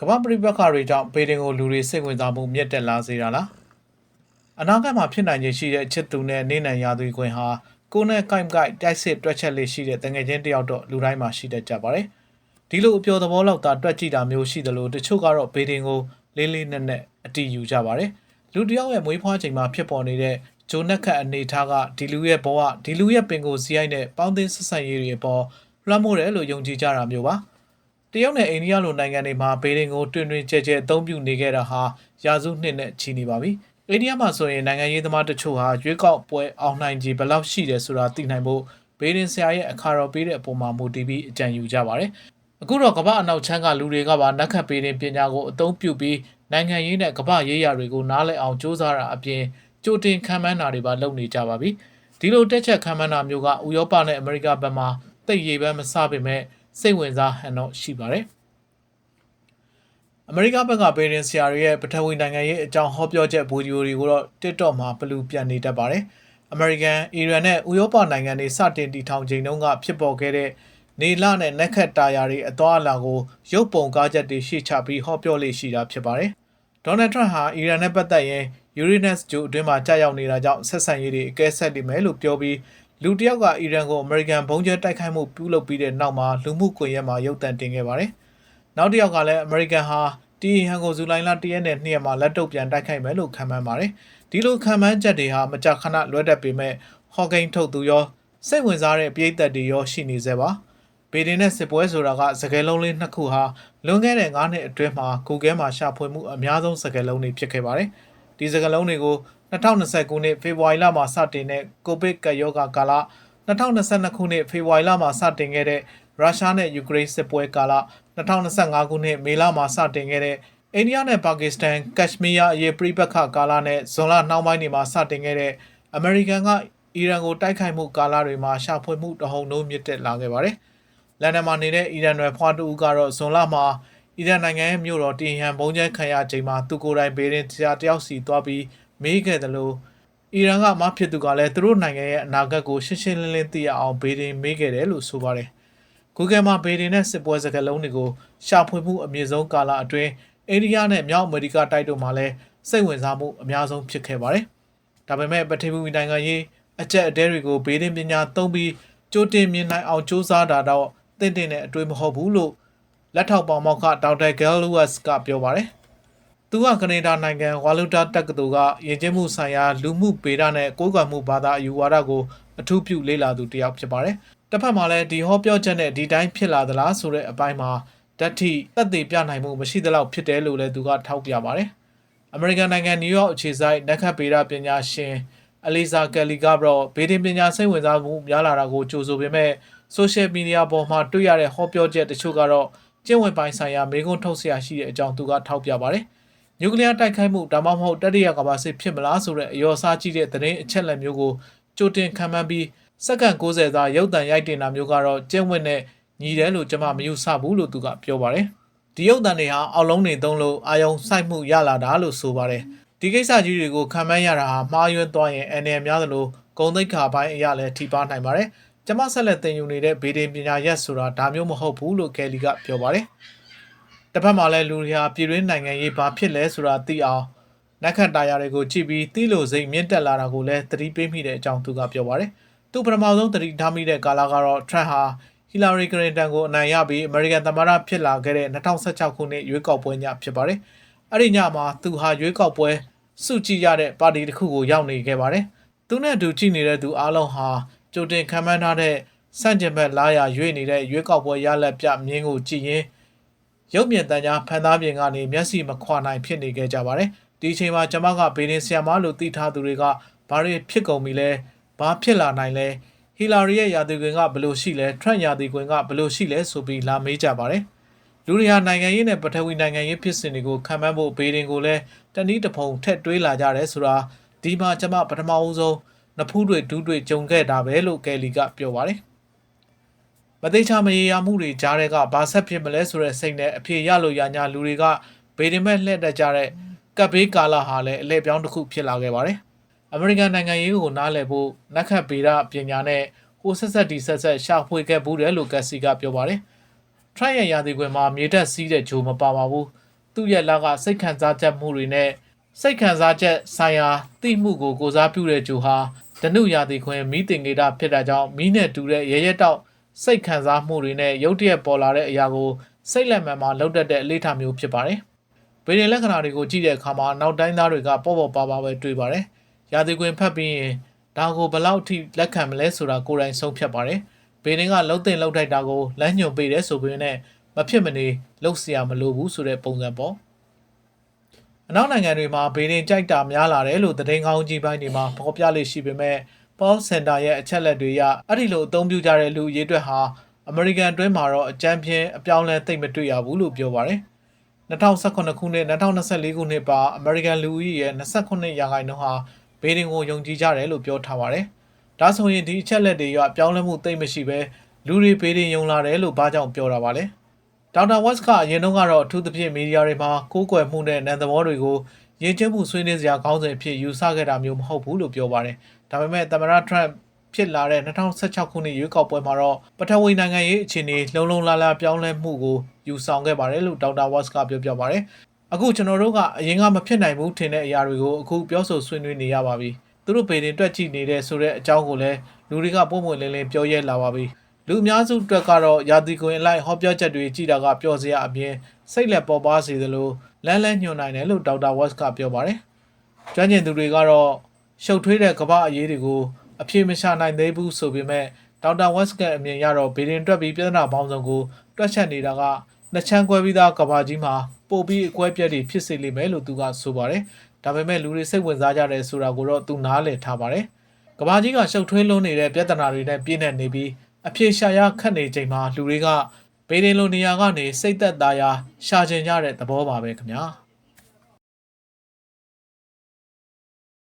ကမ္ဘာပြည်ပခါတွေကြောင့်ဘေဒင်ကိုလူတွေစိတ်ဝင်စားမှုမြင့်တက်လာစေတာလားအနာဂတ်မှာဖြစ်နိုင်ခြေရှိတဲ့ချစ်သူနဲ့နေနံရာသွေးခွင်ဟာကိုယ်နဲ့ကိုက်ကိုက်တိုက်စစ်တွက်ချက်လေးရှိတဲ့တငယ်ချင်းတယောက်တော့လူတိုင်းမှာရှိတတ်ကြပါတယ်ဒီလိုအပျော်သဘောလောက်သာတွက်ကြည့်တာမျိုးရှိတယ်လို့တချို့ကတော့ဘေဒင်ကိုလေးလေးနက်နက်အတီးယူကြပါတယ်လူတစ်ယောက်ရဲ့မွေးဖွားချိန်မှာဖြစ်ပေါ်နေတဲ့ဂျိုနက်ခတ်အနေထားကဒီလူရဲ့ဘဝဒီလူရဲ့ပင်ကိုစီးရိုက်တဲ့ပေါင်းသင်းဆက်ဆံရေးတွေအပေါ်လွှမ်းမိုးတယ်လို့ယုံကြည်ကြတာမျိုးပါ တရုတ်နဲ့အိန္ဒိယလိုနိုင်ငံတွေမှာဘေးဒင်ကိုတွင်တွင်ကြဲကြဲအသုံးပြုနေခဲ့တာဟာရာစုနှစ်နဲ့ချီနေပါပြီ။အိန္ဒိယမှာဆိုရင်နိုင်ငံရေးသမားတချို့ဟာရွေးကောက်ပွဲအောင်နိုင်ကြီးဘယ်လောက်ရှိတယ်ဆိုတာသိနိုင်ဖို့ဘေးဒင်ဆရာရဲ့အခါတော်ပေးတဲ့အပေါ်မှာမူတည်ပြီးအကြံယူကြပါတယ်။အခုတော့ကမ္ဘာအနောက်ချမ်းကလူတွေကပါနက်ခတ်ဘေးဒင်ပညာကိုအသုံးပြုပြီးနိုင်ငံရေးနဲ့ကမ္ဘာရေးရာတွေကိုနားလည်အောင်စ조사တာအပြင်ကြိုတင်ခံမှန်းတာတွေပါလုပ်နေကြပါပြီ။ဒီလိုတက်ချက်ခံမှန်းတာမျိုးကဥရောပနဲ့အမေရိကဘက်မှာတိတ်ရေပန်းမစပေမဲ့ စိတ်ဝင်စားဟန်တော့ရှိပါတယ်။အမေရိကဘက်ကပေရင်ဆရာတွေရဲ့ပထဝီနိုင်ငံရေးအကြောင်းဟောပြောချက်ဗီဒီယိုတွေကိုတော့ TikTok မှာဘလူပြန်နေတတ်ပါတယ်။ American, Iran နဲ့ဥရောပနိုင်ငံတွေစတင်တည်ထောင်ချိန်တုန်းကဖြစ်ပေါ်ခဲ့တဲ့နေလနဲ့နက်ခတ်တာယာတွေအသွားအလာကိုရုပ်ပုံကားချက်တွေရှေ့ချပြီးဟောပြောလေးရှိတာဖြစ်ပါတယ်။ Donald Trump ဟာ Iran နဲ့ပတ်သက်ရင် Uranus ဂျိုအတွင်းမှာကြာရောက်နေတာကြောင့်ဆက်ဆံရေးတွေအကဲဆက်လိမ့်မယ်လို့ပြောပြီး လူတစ်ယောက်က Iran ကို American ဘုံကျဲတိုက်ခိုက်မှုပြုလုပ်ပြီးတဲ့နောက်မှာလူမှုကွန်ရက်မှာရုပ်သံတင်ခဲ့ပါတယ်။နောက်တစ်ယောက်ကလည်း American ဟာတီဟန်ကိုဇူလိုင်လ1ရက်နဲ့2ရက်မှာလက်တုပ်ပြန်တိုက်ခိုက်မယ်လို့ခံမှန်းပါတယ်။ဒီလိုခံမှန်းချက်တွေဟာမကြာခဏလွဲတတ်ပေမဲ့ဟော့ကိန်းထုတ်သူရောစိတ်ဝင်စားတဲ့ပြည်သက်တွေရောရှိနေသေးပါ။ဘေဒင်နဲ့စစ်ပွဲဆိုတာကစကယ်လုံးလေးနှစ်ခုဟာလွန်ခဲ့တဲ့9နှစ်အတွင်းမှာ Google မှာရှာဖွေမှုအများဆုံးစကယ်လုံးတွေဖြစ်ခဲ့ပါတယ်။ဒီစကယ်လုံးတွေကို 2020ခုနှစ်ဖေဖော်ဝါရီလမှာစတင်တဲ့ကိုဗစ်ကပ်ရောဂါကာလ2022ခုနှစ်ဖေဖော်ဝါရီလမှာစတင်ခဲ့တဲ့ရုရှားနဲ့ယူကရိန်းစစ်ပွဲကာလ2025ခုနှစ်မေလမှာစတင်ခဲ့တဲ့အိန္ဒိယနဲ့ပါကစ္စတန်ကက်ရှမီးယားအရေးပြိပက္ခကာလနဲ့ဇွန်လနှောင်းပိုင်းတွေမှာစတင်ခဲ့တဲ့အမေရိကန်ကအီရန်ကိုတိုက်ခိုက်မှုကာလတွေမှာရှာဖွေမှုတဟုန်လုံးမြင့်တက်လာခဲ့ပါတယ်။လန်ဒန်မှာနေတဲ့အီရန်နယ်ဖွားတူကတော့ဇွန်လမှာအီရန်နိုင်ငံရဲ့မြို့တော်တင်ဟန်ဘုံကျဲခံရချိန်မှာသူကိုယ်တိုင်ဘေးရင်တရားတယောက်စီသွားပြီး မေးခဲ့တယ်လို့အီရန်ကမဖြစ်သူကလည်းသူတို့နိုင်ငံရဲ့အနာဂတ်ကိုရှင်းရှင်းလင်းလင်းသိရအောင်ဘေးရင်မေးခဲ့တယ်လို့ဆိုပါတယ်။ Google မှာဘေဒင်နဲ့စစ်ပွဲစကားလုံးတွေကိုရှာဖွေမှုအမြင့်ဆုံးကာလအတွင်းအိန္ဒိယနဲ့မြောက်အမေရိကတိုက်တို့မှာလည်းစိတ်ဝင်စားမှုအများဆုံးဖြစ်ခဲ့ပါတယ်။ဒါပေမဲ့ပထဝီနိုင်ငံရေးအကြက်အတဲတွေကိုဘေဒင်ပညာသုံးပြီးကြိုတင်မြင်နိုင်အောင်စ조사တာတော့တင့်တင့်နဲ့အတွေ့မဟုတ်ဘူးလို့လက်ထောက်ပေါမောက်ခဒေါက်တာဂဲလ်လူဝတ်ကပြောပါတယ်။ သူကကနေဒါနိုင်ငံဝါလူတာတက္ကသိုလ်ကယဉ်ကျေးမှုဆိုင်ရာလူမှုပေဒနဲ့ကိုးကွယ်မှုဘာသာအယူဝါဒကိုအထူးပြုလေ့လာသူတစ်ယောက်ဖြစ်ပါတယ်။တစ်ဖက်မှာလည်းဒီဟောပြောချက်နဲ့ဒီတိုင်းဖြစ်လာသလားဆိုတဲ့အပိုင်းမှာဓာတ်ထိသက်သေပြနိုင်မှုမရှိသလောက်ဖြစ်တယ်လို့လည်းသူကထောက်ပြပါတယ်။အမေရိကန်နိုင်ငံနယူးယောက်အခြေစိုက်နက်ခတ်ပေဒပညာရှင်အလီဇာကယ်လီကတော့ဘေဒင်ပညာစိတ်ဝင်စားမှုများလာတာကိုကြိုဆိုပေမဲ့ဆိုရှယ်မီဒီယာပေါ်မှာတွေ့ရတဲ့ဟောပြောချက်တချို့ကတော့ကျင့်ဝတ်ပိုင်းဆိုင်ရာမေးခွန်းထုတ်ဆရာရှိတဲ့အကြောင်းသူကထောက်ပြပါတယ်။ နျူကလ িয়ার တိုက်ခိုက်မှုဒါမှမဟုတ်တတိယကမ္ဘာစစ်ဖြစ်မလားဆိုတဲ့အယောအစားကြီးတဲ့သတင်းအချက်အလက်မျိုးကိုကြိုတင်ခံမှန်းပြီးစက္ကန့်60သာရုပ်သံရိုက်တင်တာမျိုးကတော့ကျင့်ဝတ်နဲ့ညီတယ်လို့ကျွန်မမယူဆဘူးလို့သူကပြောပါတယ်။ဒီရုပ်သံတွေဟာအောက်လုံးနေသုံးလို့အာယုံစိုက်မှုရလာတာလို့ဆိုပါတယ်။ဒီကိစ္စကြီးတွေကိုခံမှန်းရတာဟာမှားယွင်းသွားရင်အနေများသလိုဂုံသိက္ခာပိုင်းအရာလည်းထိပါနိုင်ပါတယ်။ကျွန်မဆက်လက်သင်ယူနေတဲ့ဗေဒင်ပညာရက်ဆိုတာဒါမျိုးမဟုတ်ဘူးလို့ကယ်လီကပြောပါတယ်။ တစ်ဖက်မှာလည်းလူတွေဟာပြည်တွင်းနိုင်ငံရေးဘာဖြစ်လဲဆိုတာသိအောင်နက်ခတ်တာယာတွေကိုကြည့်ပြီးတီးလို့စိတ်မြင့်တက်လာတာကိုလည်းသတိပေးမိတဲ့အကြောင်းသူကပြောပါတယ်။သူပထမဆုံးသတိထားမိတဲ့ကာလကတော့ Trump ဟာဟီလာရီကလင်တန်ကိုအနိုင်ရပြီးအမေရိကန်သမ္မတဖြစ်လာခဲ့တဲ့2016ခုနှစ်ရွေးကောက်ပွဲညဖြစ်ပါတယ်။အဲ့ဒီညမှာသူဟာရွေးကောက်ပွဲစုကြည့်ရတဲ့ပါတီတစ်ခုကိုရောက်နေခဲ့ပါတယ်။သူနဲ့အတူကြည့်နေတဲ့သူအားလုံးဟာကြိုတင်ခံမှန်းထားတဲ့စန့်ကျင်ဘက်လာရရွေ့နေတဲ့ရွေးကောက်ပွဲရလက်ပြမြင်းကိုကြည့်ရင် ရုပ်မြင်သံကြားဖန်သားပြင်ကနေမျက်စိမခွာနိုင်ဖြစ်နေခဲ့ကြပါတယ်။ဒီအချိန်မှာကျွန်မကဘေးနေဆီယမာလို့သိထားသူတွေကဘာတွေဖြစ်ကုန်ပြီလဲဘာဖြစ်လာနိုင်လဲဟီလာရီရဲ့ယာတီကွင်ကဘယ်လိုရှိလဲထရန့်ယာတီကွင်ကဘယ်လိုရှိလဲဆိုပြီးလာမေးကြပါတယ်။လူတွေဟာနိုင်ငံရေးနဲ့ပထဝီနိုင်ငံရေးဖြစ်စဉ်တွေကိုခံမှန်းဖို့ဘေးရင်ကိုလည်းတနည်းတစ်ဖုံထက်တွေးလာကြတယ်ဆိုတာဒီမှာကျွန်မပထမဦးဆုံးနဖူးတွေဒူးတွေကြုံခဲ့တာပဲလို့ကယ်လီကပြောပါတယ်။ မသိချာမရေရာမှုတွေကြားတဲ့ကဘာဆက်ဖြစ်မလဲဆိုတဲ့စိတ်နဲ့အဖြေရလို့ရညာလူတွေကဘေဒင်မဲ့လှည့်တက်ကြတဲ့ကပ်ဘေးကာလဟာလည်းအလဲပြောင်းတစ်ခုဖြစ်လာခဲ့ပါတယ်။အမေရိကန်နိုင်ငံရေးကိုနားလည်ဖို့နက်ခတ်ဗေဒပညာနဲ့ဟိုဆက်ဆက်ဒီဆက်ဆက်ရှာဖွေခဲ့ဘူးတယ်လို့ကက်စီကပြောပါတယ်။ Trump ရဲ့ရာသီကွင်းမှာမြေတက်စီးတဲ့ဂျိုမပါပါဘူးသူ့ရဲ့လကစိတ်ခံစားချက်မှုတွေနဲ့စိတ်ခံစားချက်ဆိုင်ရာသိမှုကိုကိုစားပြုတဲ့ဂျိုဟာဒနုရာသီခွင်မီးတင်ကေတာဖြစ်တာကြောင့်မီးနဲ့တူတဲ့ရဲရဲတောက် စိတ်ခံစားမှုတွေနဲ့ရုတ်တရက်ပေါ်လာတဲ့အရာကိုစိတ်လက်မှန်မှလောက်တတ်တဲ့အလေးထားမျိုးဖြစ်ပါတယ်။ဗေဒင်လက္ခဏာတွေကိုကြည့်တဲ့အခါမှာနောက်တိုင်းသားတွေကပေါ့ပေါ့ပါပါပဲတွေ့ပါတယ်။ရာသီခွင်ဖတ်ပြီးရင်ဒါကိုဘယ်လောက်ထိလက်ခံမလဲဆိုတာကိုယ်တိုင်ဆုံးဖြတ်ပါတယ်။ဗေဒင်ကလှုပ်တင်လှုပ်ထိုက်တာကိုလမ်းညွှန်ပေးတယ်ဆိုပေမဲ့မဖြစ်မနေလှုပ်เสียမလိုဘူးဆိုတဲ့ပုံစံပေါ့။အနောက်နိုင်ငံတွေမှာဗေဒင်ကြိုက်တာများလာတယ်လို့သတင်းကောင်းကြီးပိုင်းတွေမှာဖော်ပြလေ့ရှိပေမဲ့ Paul Center ရဲ့အချက်လက်တွေအရအဲ့ဒီလိုအသုံးပြုကြတဲ့လူအရေးအတွက်ဟာအမေရိကန်အတွင်းမှာတော့အကြမ်းဖျင်းအပြောင်းလဲသိမ့်မတွေ့ရဘူးလို့ပြောပါတယ်။2018ခုနှစ်2024ခုနှစ်ပါအမေရိကန်လူဦးရေရဲ့28ရာခိုင်နှုန်းဟာဘေးဒင်ကိုယုံကြည်ကြတယ်လို့ပြောထားပါတယ်။ဒါဆိုရင်ဒီအချက်လက်တွေရအပြောင်းလဲမှုသိမ့်မရှိပဲလူတွေဘေးဒင်ယုံလာတယ်လို့ဘာကြောင့်ပြောတာပါလဲ။ဒေါက်တာဝက်စ်ကအရင်တုန်းကတော့အထူးသဖြင့်မီဒီယာတွေမှာကိုးကွယ်မှုနဲ့နံသဘောတွေကိုရည်ကျင်းမှုဆွေးနွေးစရာကောင်းစဉ်အဖြစ်ယူဆခဲ့တာမျိုးမဟုတ်ဘူးလို့ပြောပါတယ်။ ဒါပေမဲ့သမ္မတထရန့်ဖြစ်လာတဲ့2016ခုနှစ်ရွေးကောက်ပွဲမှာတော့ပထဝီနိုင်ငံရေးအခြေအနေလုံလုံလာလာပြောင်းလဲမှုကိုယူဆောင်ခဲ့ပါတယ်လို့ဒေါက်တာဝက်စ်ကပြောပြပါတယ်။အခုကျွန်တော်တို့ကအရင်ကမဖြစ်နိုင်ဘူးထင်တဲ့အရာတွေကိုအခုပြောဆိုဆွေးနွေးနေရပါပြီ။သူတို့ပေတင်တွက်ကြည့်နေတဲ့ဆိုတဲ့အကြောင်းကိုလည်းလူတွေကပုံမှန်လင်းလင်းပြောရဲလာပါပြီ။လူအများစုအတွက်ကတော့ယာတီကွင်အလိုက်ဟောပြောချက်တွေကြည့်တာကပျော်စရာအပြင်စိတ်လက်ပေါ်ပါစေသလိုလန်းလန်းညွှန်နိုင်တယ်လို့ဒေါက်တာဝက်စ်ကပြောပါတယ်။ကျွမ်းကျင်သူတွေကတော့ ရှုပ်ထွေးတဲ့ကမ္ဘာအရေးတွေကိုအပြေမရှာနိုင်သေးဘူးဆိုပေမဲ့ဒေါက်တာဝက်စ်ကအမြင်ရတော့ဘေဒင်တွက်ပြီးပြဿနာပေါင်းစုံကိုတွက်ချက်နေတာကနှစ်ချမ်းကွဲပြီးသားကဘာကြီးမှာပို့ပြီးအကွဲပြက်တွေဖြစ်စေလိမ့်မယ်လို့သူကဆိုပါတယ်။ဒါပေမဲ့လူတွေစိတ်ဝင်စားကြတယ်ဆိုတာကိုတော့သူနားလည်ထားပါတယ်။ကဘာကြီးကရှုပ်ထွေးလုံးနေတဲ့ပြဿနာတွေနဲ့ပြည့်နေနေပြီးအပြေရှာရခတ်နေချိန်မှာလူတွေကဘေဒင်လိုနေရာကနေစိတ်သက်သာရာရှာကျင်ကြတဲ့သဘောပါပဲခင်ဗျာ။